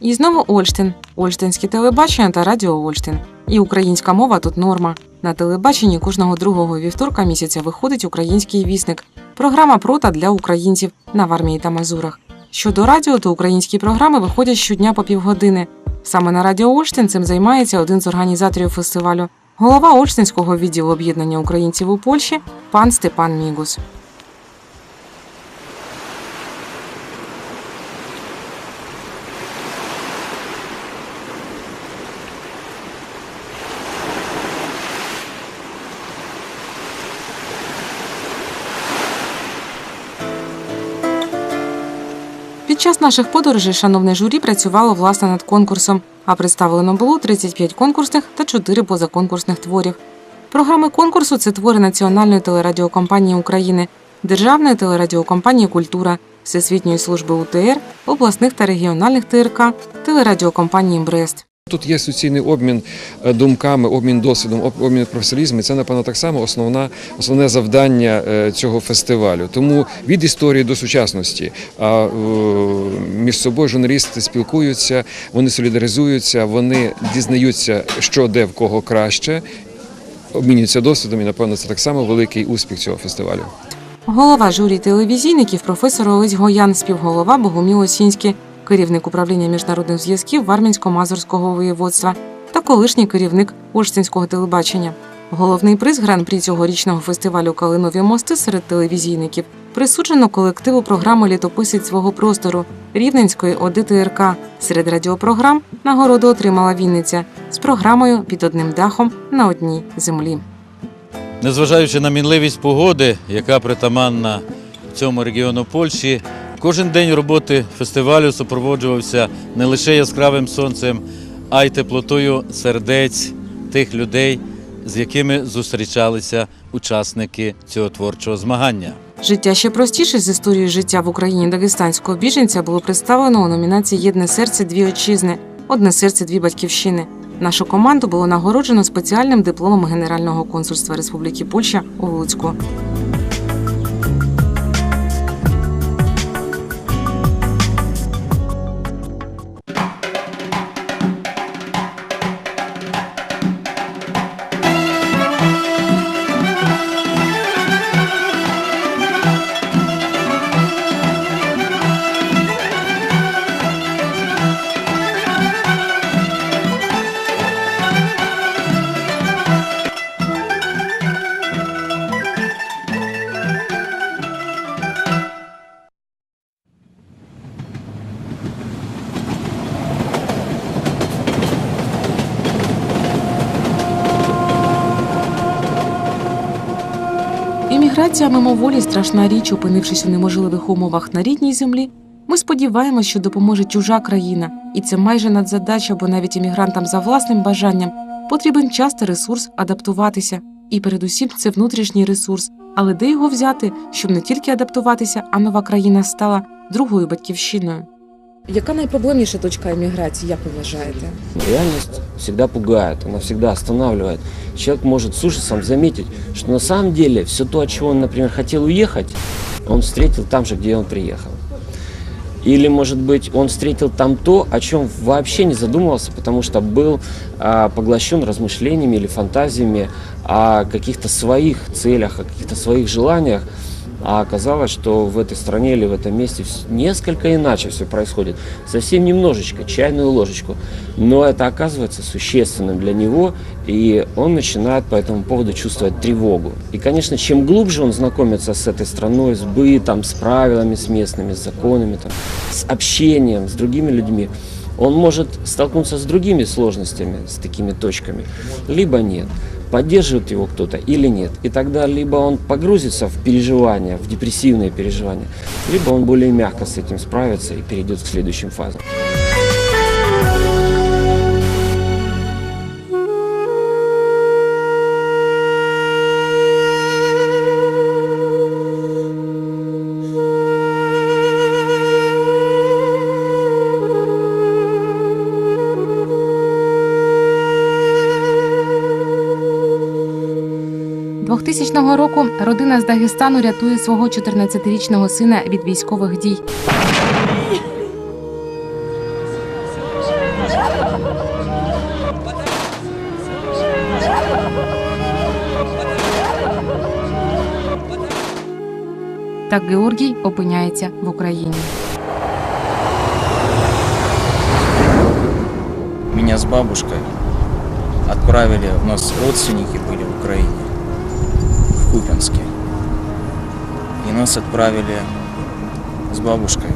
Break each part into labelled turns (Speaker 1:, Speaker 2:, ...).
Speaker 1: І знову Ольштин, Ольштинське телебачення та радіо Ольштин. І українська мова тут норма. На телебаченні кожного другого вівторка місяця виходить український вісник. Програма прота для українців на Вармії та Мазурах. Щодо радіо, то українські програми виходять щодня по півгодини. Саме на радіо Ольштин цим займається один з організаторів фестивалю, голова Ольштинського відділу об'єднання українців у Польщі пан Степан Мігус. Час наших подорожей шановне журі працювало власне над конкурсом, а представлено було 35 конкурсних та 4 позаконкурсних творів. Програми конкурсу це твори Національної телерадіокомпанії України, Державної телерадіокомпанії Культура, Всесвітньої служби УТР, обласних та регіональних ТРК, телерадіокомпанії Брест.
Speaker 2: Тут є суцільний обмін е, думками, обмін досвідом, обмін професіоналізмом. Це, напевно, так само основна, основне завдання е, цього фестивалю. Тому від історії до сучасності а, е, між собою журналісти спілкуються, вони солідаризуються, вони дізнаються, що де в кого краще, обмінюються досвідом. І напевно це так само великий успіх цього фестивалю.
Speaker 1: Голова журі телевізійників професор Олесь Гоян, співголова Богоміл Осінський, керівник управління міжнародних зв'язків Вармінсько-Мазурського воєводства та колишній керівник Ольштинського телебачення. Головний приз гран-прі цьогорічного фестивалю Калинові мости серед телевізійників присуджено колективу програми Літописець свого простору Рівненської ОДТРК. Серед радіопрограм нагороду отримала Вінниця з програмою Під одним дахом на одній землі.
Speaker 3: Незважаючи на мінливість погоди, яка притаманна цьому регіону Польщі, кожен день роботи фестивалю супроводжувався не лише яскравим сонцем, а й теплотою сердець тих людей, з якими зустрічалися учасники цього творчого змагання.
Speaker 1: Життя ще простіше з історією життя в Україні дагестанського біженця було представлено у номінації Єдне серце дві отчизни, одне серце дві батьківщини. Нашу команду було нагороджено спеціальним дипломом Генерального консульства Республіки Польща у Луцьку. Імміграція мимоволі страшна річ, опинившись у неможливих умовах на рідній землі. Ми сподіваємось, що допоможе чужа країна, і це майже надзадача, бо навіть іммігрантам за власним бажанням потрібен час та ресурс адаптуватися. І передусім це внутрішній ресурс. Але де його взяти, щоб не тільки адаптуватися, а нова країна стала другою батьківщиною. Яка найпроблемніша точка еміграції, як ви вважаєте?
Speaker 4: Реальность всегда пугает, она всегда останавливает. Человек может с ужасом заметить, что на самом деле все то, от чего он, например, хотел уехать, он встретил там же, где он приехал. Или, может быть, он встретил там то, о чем вообще не задумывался, потому что был а, поглощен размышлениями или фантазиями о каких-то своих целях, о каких-то своих желаниях, А оказалось, что в этой стране или в этом месте несколько иначе все происходит. Совсем немножечко, чайную ложечку. Но это оказывается существенным для него, и он начинает по этому поводу чувствовать тревогу. И, конечно, чем глубже он знакомится с этой страной, с бытом, с правилами, с местными, с законами, там, с общением, с другими людьми, он может столкнуться с другими сложностями, с такими точками, либо нет. Поддерживает его кто-то или нет. И тогда либо он погрузится в переживания, в депрессивные переживания, либо он более мягко с этим справится и перейдет к следующим фазам.
Speaker 1: 2000 року родина з Дагестану рятує свого 14-річного сина від військових дій. Так Георгій опиняється в Україні.
Speaker 5: Меня з бабушкою відправили у нас родственники були в Україні в Купинске. И нас отправили с бабушкой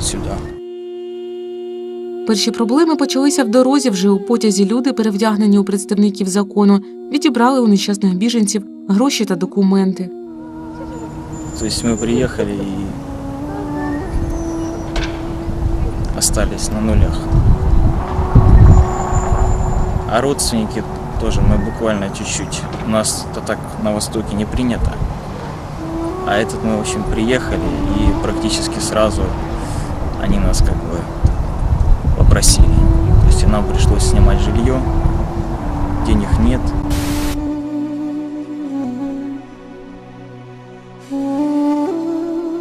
Speaker 5: сюда.
Speaker 1: Перші проблеми почалися в дорозі. Вже у потязі люди, перевдягнені у представників закону, відібрали у нещасних біженців гроші та документи.
Speaker 5: То есть мы приехали и остались на нулях. А родственники тоже, мы буквально чуть-чуть. У нас это так на Востоке не принято. А этот мы, в общем, приехали и практически сразу они нас как бы попросили. То есть и нам пришлось снимать жилье, денег нет.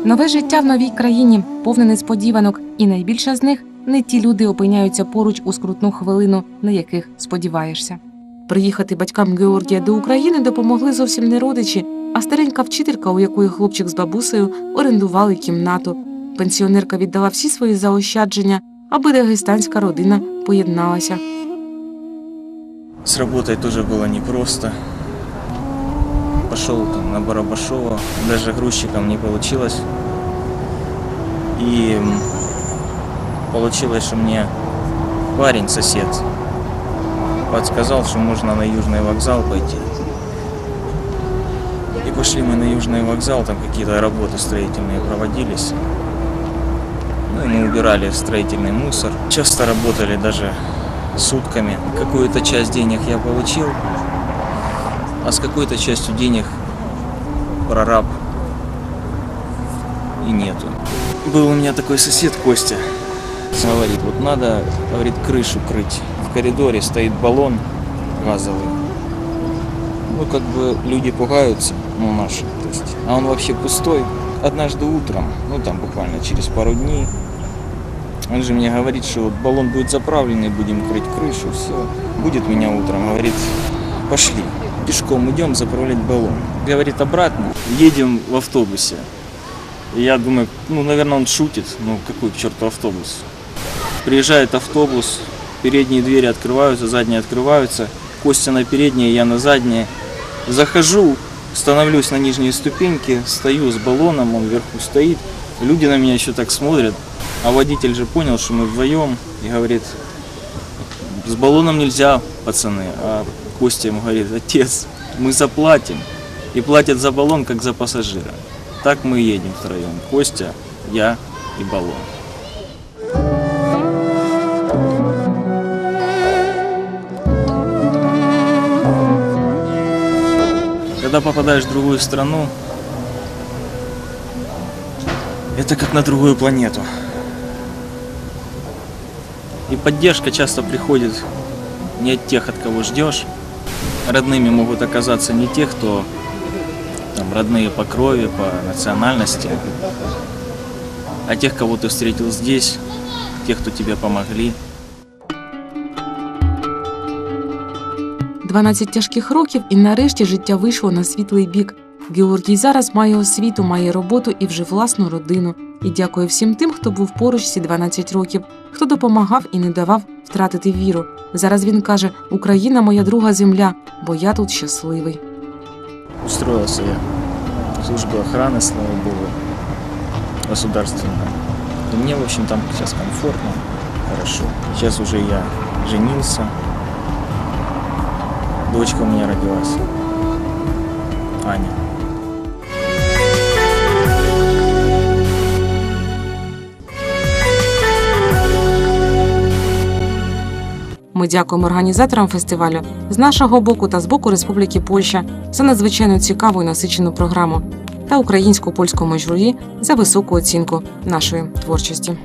Speaker 1: Нове життя в новій країні повне несподіванок, і найбільше з них не ті люди опиняються поруч у скрутну хвилину, на яких сподіваєшся. Приїхати батькам Георгія до України допомогли зовсім не родичі, а старенька вчителька, у якої хлопчик з бабусею орендували кімнату. Пенсіонерка віддала всі свої заощадження, аби дагестанська родина поєдналася.
Speaker 5: С работой тоже было непросто. Там на Барабашова, даже грузчиком не. И м, получилось, что мне парень, сосед, подсказал, что можно на Южный вокзал пойти. И пошли мы на Южный вокзал, там какие-то работы строительные проводились. Ну и мы убирали строительный мусор. Часто работали даже сутками. Какую-то часть денег я получил, а с какой-то частью денег прораб и нету. Был у меня такой сосед Костя. Говорит, вот надо, говорит, крышу крыть. Коридоре стоит баллон газовый. Ну, как бы люди пугаются, ну, наши, то есть. А он вообще пустой. Однажды утром, ну, там буквально через пару дней, он же мне говорит, что вот баллон будет заправленный, будем крыть крышу, все. Будет меня утром, говорит, пошли, пешком идем заправлять баллон. Говорит, обратно, едем в автобусе. Я думаю, ну, наверное, он шутит, ну, какой к черту автобус. Приезжает автобус, передние двери открываются, задние открываются, Костя на передние, я на задние. Захожу, становлюсь на нижние ступеньки, стою с баллоном, он вверху стоит. Люди на меня еще так смотрят, а водитель же понял, что мы вдвоем, и говорит, с баллоном нельзя, пацаны. А Костя ему говорит, отец, мы заплатим. И платят за баллон, как за пассажира. Так мы едем втроем. Костя, я и баллон. Когда попадаешь в другую страну, это как на другую планету. И поддержка часто приходит не от тех, от кого ждешь. Родными могут оказаться не те, кто там, родные по крови, по национальности, а тех, кого ты встретил здесь, тех, кто тебе помогли.
Speaker 1: 12 тяжких років, і нарешті життя вийшло на світлий бік. Георгій зараз має освіту, має роботу і вже власну родину. І дякує всім тим, хто був поруч ці 12 років, хто допомагав і не давав втратити віру. Зараз він каже: Україна моя друга земля, бо я тут щасливий.
Speaker 5: Устроился я в службу охраны, слава богу, государственная. И мне, в общем, там сейчас комфортно, хорошо. Сейчас уже я женился. Дочка у меня родилась. Аня.
Speaker 1: Ми дякуємо організаторам фестивалю з нашого боку та з боку Республіки Польща за надзвичайно цікаву і насичену програму та українсько-польському журі за високу оцінку нашої творчості.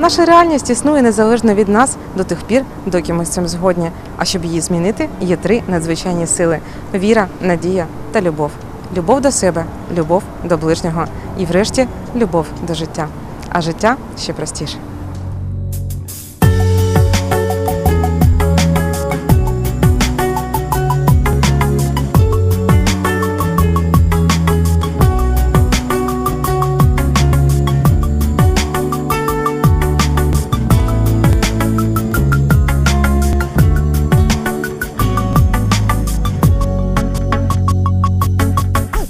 Speaker 1: Наша реальність існує незалежно від нас до тих пір, доки ми з цим згодні. А щоб її змінити, є три надзвичайні сили: віра, надія та любов. Любов до себе, любов до ближнього і, врешті, любов до життя. А життя ще простіше.